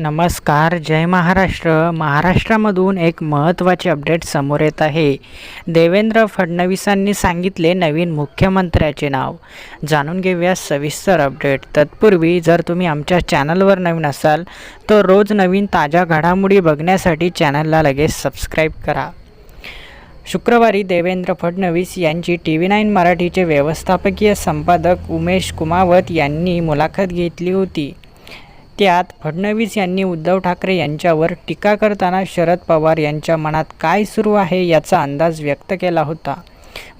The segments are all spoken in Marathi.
नमस्कार जय महाराष्ट्र. महाराष्ट्रामधून एक महत्त्वाचे अपडेट समोर येत आहे. देवेंद्र फडणवीसांनी सांगितले नवीन मुख्यमंत्र्याचे नाव. जाणून घेऊया सविस्तर अपडेट. तत्पूर्वी जर तुम्ही आमच्या चॅनलवर नवीन असाल तर रोज नवीन ताज्या घडामोडी बघण्यासाठी चॅनलला लगेच सबस्क्राईब करा. शुक्रवारी देवेंद्र फडणवीस यांची टी व्ही नाईन मराठीचे व्यवस्थापकीय संपादक उमेश कुमावत यांनी मुलाखत घेतली होती. त्यात फडणवीस यांनी उद्धव ठाकरे यांच्यावर टीका करताना शरद पवार यांच्या मनात काय सुरू आहे याचा अंदाज व्यक्त केला होता.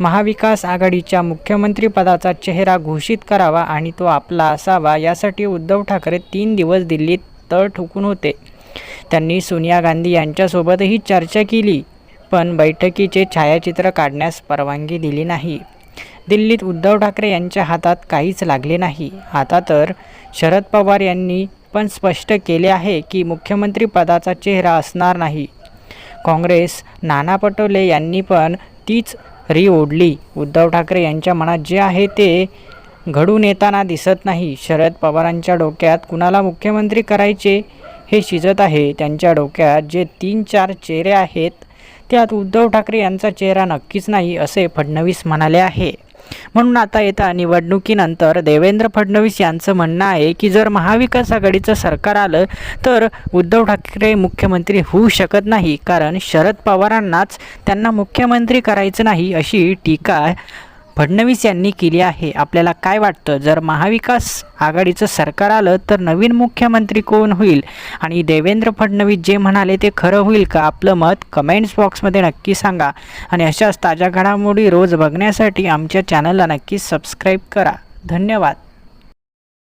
महाविकास आघाडीच्या मुख्यमंत्रीपदाचा चेहरा घोषित करावा आणि तो आपला असावा यासाठी उद्धव ठाकरे तीन दिवस दिल्लीत तळ ठोकून होते. त्यांनी सोनिया गांधी यांच्यासोबतही चर्चा केली पण बैठकीचे छायाचित्र काढण्यास परवानगी दिली नाही. दिल्लीत उद्धव ठाकरे यांच्या हातात काहीच लागले नाही. आता तर शरद पवार यांनी पण स्पष्ट केले आहे की मुख्यमंत्री पदाचा चेहरा असणार नाही. काँग्रेस नाना पटोले यांनी पण तीच री ओढली. उद्धव ठाकरे यांच्या मनात जे आहे ते घडून येताना दिसत नाही. शरद पवारांच्या डोक्यात कुणाला मुख्यमंत्री करायचे हे शिजत आहे. त्यांच्या डोक्यात जे तीन चार चेहरे आहेत त्यात उद्धव ठाकरे यांचा चेहरा नक्कीच नाही असे फडणवीस म्हणाले आहे. म्हणून आता येत्या निवडणुकीनंतर देवेंद्र फडणवीस यांचं म्हणणं आहे की जर महाविकास आघाडीचं सरकार आलं तर उद्धव ठाकरे मुख्यमंत्री होऊ शकत नाही. कारण शरद पवारांनाच त्यांना मुख्यमंत्री करायचं नाही अशी टीका फडणवीस यांनी केली आहे. आपल्याला काय वाटतं? जर महाविकास आघाडीचं सरकार आलं तर नवीन मुख्यमंत्री कोण होईल? आणि देवेंद्र फडणवीस जे म्हणाले ते खरं होईल का? आपलं मत कमेंट्स बॉक्समध्ये नक्की सांगा. आणि अशाच ताज्या घडामोडी रोज बघण्यासाठी आमच्या चॅनलला नक्की सबस्क्राईब करा. धन्यवाद.